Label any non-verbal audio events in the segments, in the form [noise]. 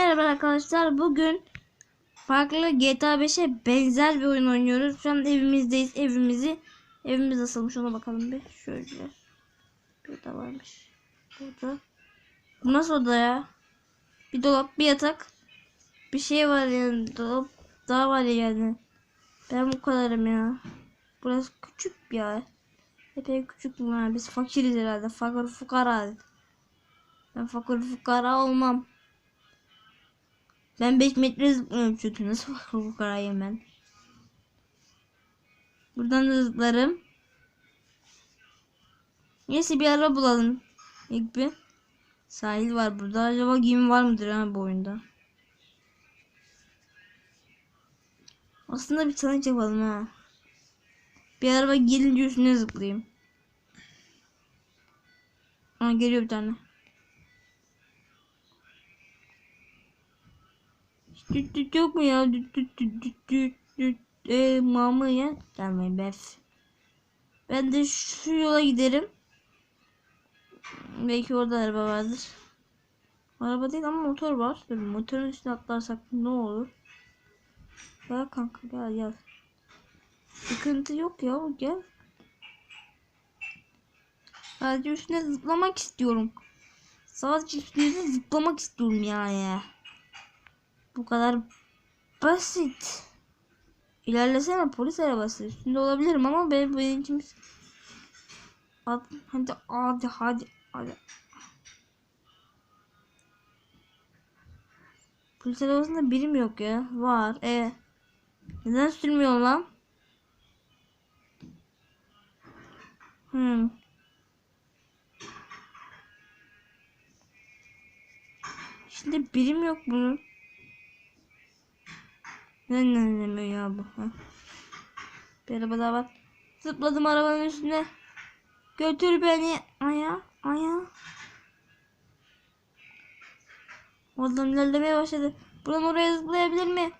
merhaba arkadaşlar. Bugün farklı GTA 5'e benzer bir oyun oynuyoruz. Şu an evimizdeyiz. Evimizi evimiz nasılmış ona bakalım bir. Şöyle. Burada varmış. Burada. Bu nasıl oda ya? Bir dolap, bir yatak. Bir şey var yani. Dolap daha var yani. Ben bu kadarım ya. Burası küçük ya. Epey küçük bunlar. Biz fakiriz herhalde. Fakir fukara. Ben fakir fukara olmam. Ben 5 metre zıplıyorum çünkü nasıl [laughs] fakir fukarayım ben. Buradan da zıplarım. Neyse bir araba bulalım. İlk bir. Sahil var burada. Acaba gemi var mıdır ha bu oyunda? Aslında bir challenge yapalım ha. Bir araba gelince üstüne zıplayayım. Aa, geliyor bir tane. Düt düt yok mu ya? Düt düt düt düt düt mama ya. Gelmeyin bef. Ben de şu yola giderim. Belki orada araba vardır. Araba değil ama motor var. Dur, motorun üstüne atlarsak ne olur? Gel kanka gel gel. Sıkıntı yok ya gel. Sadece üstüne zıplamak istiyorum. Sadece üstüne zıplamak istiyorum yani. Bu kadar basit. İlerlesene polis arabası. Üstünde olabilirim ama ben benim için hadi hadi hadi hadi. Polis arabasında birim yok ya. Var. E. Neden sürmüyor lan? Hmm. Şimdi birim yok bunun. Ne ne ne ya bu? Ha. Bir araba daha var. Zıpladım arabanın üstüne. Götür beni aya aya. Oradan ilerlemeye başladı. Buradan oraya zıplayabilir mi?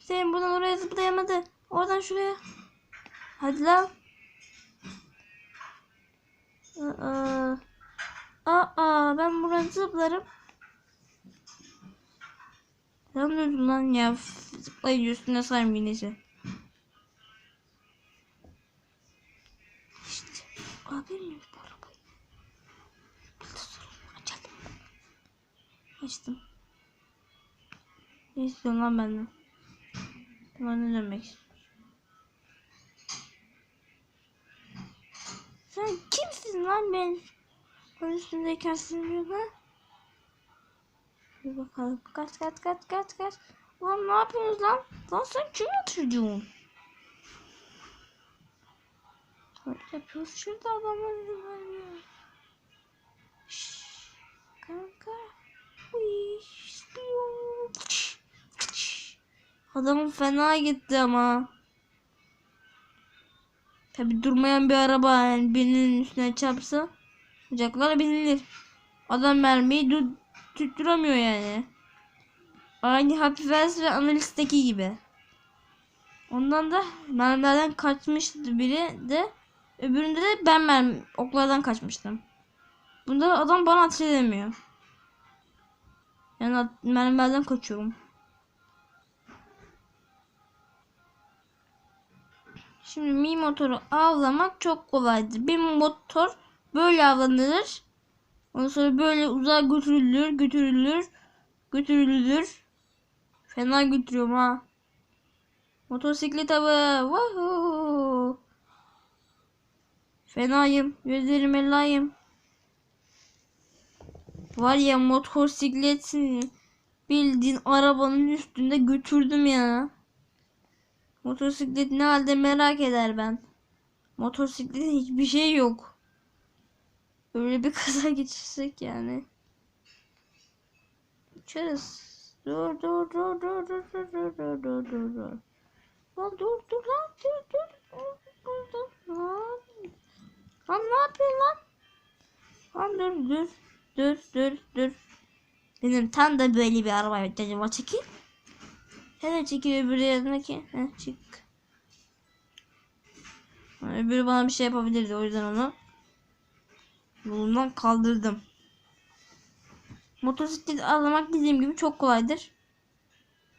Hüseyin buradan oraya zıplayamadı. Oradan şuraya. Hadi lan. Aa, aa ben buradan zıplarım. Durdun lan ya. Zıplayınca üstüne sayım güneşi. İşte. Alabilir miyiz bu arabayı? Bir de sorun açalım. Açtım. Ne istiyorsun lan benden? Tamam ne demek? Sen kimsin lan ben? Ben üstündeyken sürmüyor lan. Bir bakalım. Kaç kaç kaç kaç kaç. Lan ne yapıyorsunuz lan? Lan sen kim yatırıyorsun? Öyle yapıyoruz. Şurada adamlar var. Kanka. Adamın fena gitti ama. Tabi durmayan bir araba yani birinin üstüne çarpsa bacaklara binilir. Adam mermiyi tutturamıyor yani. Aynı Hapifers ve Analist'teki gibi. Ondan da mermilerden kaçmıştı biri de öbüründe de ben mermi oklardan kaçmıştım. Bunda adam bana ateş. Yani mermilerden kaçıyorum. Şimdi mi motoru avlamak çok kolaydır. Bir motor böyle avlanır. Ondan sonra böyle uzağa götürülür, götürülür, götürülür. Fena götürüyorum ha. Motosiklet hava. Woohoo. Fenayım. Gözlerime layım. Var ya motosikletin bildiğin arabanın üstünde götürdüm ya. Motosiklet ne halde merak eder ben. Motosikletin hiçbir şey yok. Öyle bir [laughs] kaza geçirsek yani. Uçarız. Dur dur dur dur dur dur dur dur dur dur dur. Lan dur dur lan dur dur. Dur dur lan. Lan ne yapıyorsun lan? Lan dur dur. Dur dur dur. Benim tam da böyle bir araba ihtiyacım var. Çekil. Hele çekil öbürü yanındaki. Heh çık. Öbürü bana bir şey yapabilirdi o yüzden onu yolundan kaldırdım. Motosiklet almak dediğim gibi çok kolaydır.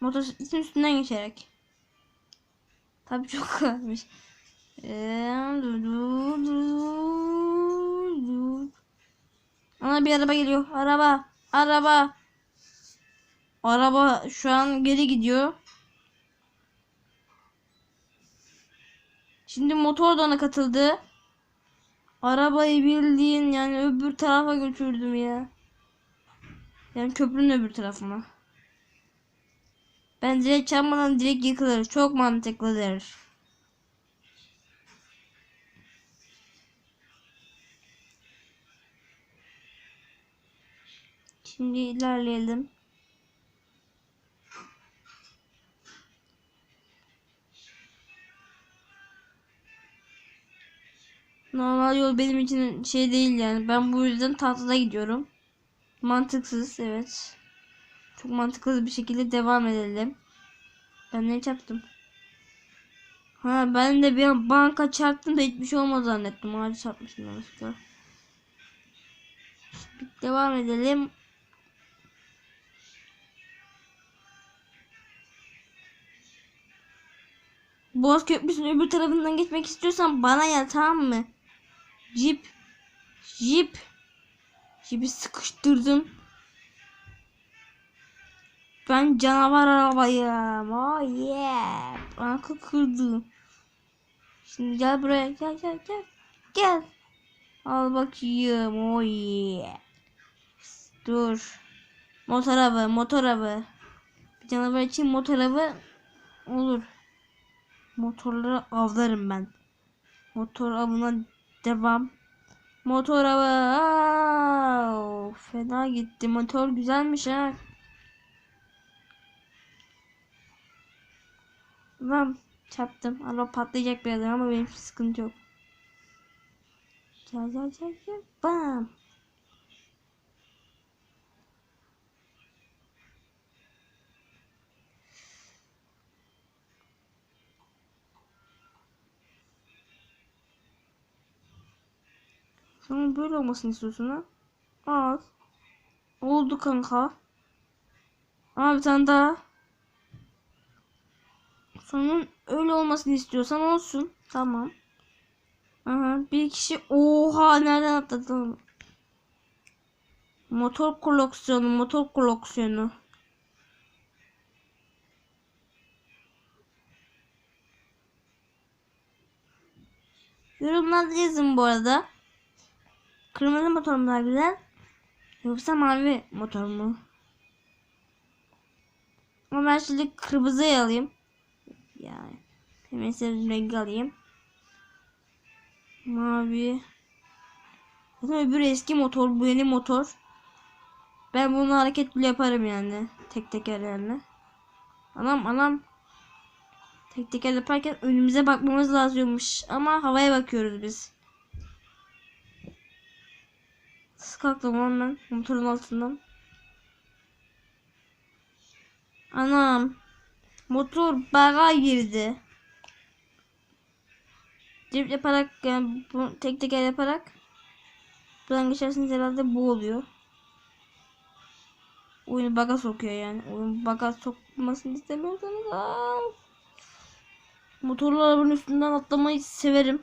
Motosikletin üstünden geçerek. Tabii çok [laughs] kolaymış. Ana bir araba geliyor. Araba. Araba. Araba şu an geri gidiyor. Şimdi motor da ona katıldı. Arabayı bildiğin yani öbür tarafa götürdüm ya. Yani köprünün öbür tarafına. Ben direkt çarpmadan direkt yıkılır. Çok mantıklıdır. Şimdi ilerleyelim. Normal yol benim için şey değil yani. Ben bu yüzden tahtada gidiyorum. Mantıksız evet. Çok mantıklı bir şekilde devam edelim. Ben ne çarptım? Ha ben de bir an banka çarptım da hiçbir şey olmaz zannettim. Ağacı çarpmışım yanlışlıkla. Devam edelim. Boğaz Köprüsü'nün öbür tarafından geçmek istiyorsan bana gel tamam mı? Jeep. Jeep. Jeep'i sıkıştırdım. Ben canavar arabayım. Oh yeah. Banka kırdı. Şimdi gel buraya. Gel gel gel. Gel. Al bakayım. Oh yeah. Dur. Motor avı. Motor avı. Bir canavar için motor avı olur. Motorları avlarım ben. Motor avına devam. Motor. Aa, fena gitti. Motor güzelmiş ha. Lan çarptım. Araba patlayacak birazdan ama benim sıkıntı yok. Gel gel gel gel. Bam. Sana böyle olmasını istiyorsun ha? Al. Oldu kanka. Aa bir tane daha. Sonun öyle olmasını istiyorsan olsun. Tamam. Aha, bir kişi oha nereden atladı? Motor koleksiyonu, motor koleksiyonu. Yorumlarda yazın bu arada. Kırmızı motor mu daha güzel? Yoksa mavi motor mu? Ama ben şimdi kırmızıyı alayım. Yani hemen sevdiğim rengi alayım. Mavi. Zaten öbür eski motor, bu yeni motor. Ben bunu hareket bile yaparım yani. Tek tekerlerle. Anam anam. Tek teker yaparken önümüze bakmamız lazımmış. Ama havaya bakıyoruz biz. Lan ben motorun altından. Anam. Motor baga girdi. Drift yaparak yani bu tek teker yaparak buradan geçersiniz herhalde bu oluyor. Oyunu baga sokuyor yani. Oyun baga sokmasını istemiyorsanız aa. Motorlu arabanın üstünden atlamayı severim.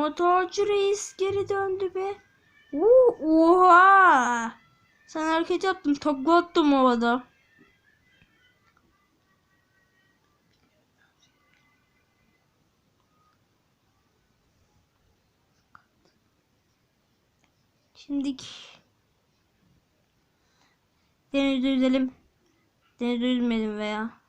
Motorcu reis geri döndü be. Oo, oha. Sen hareket yaptın. Takla attım havada. Şimdiki denizde yüzelim. Denizde yüzmeyelim veya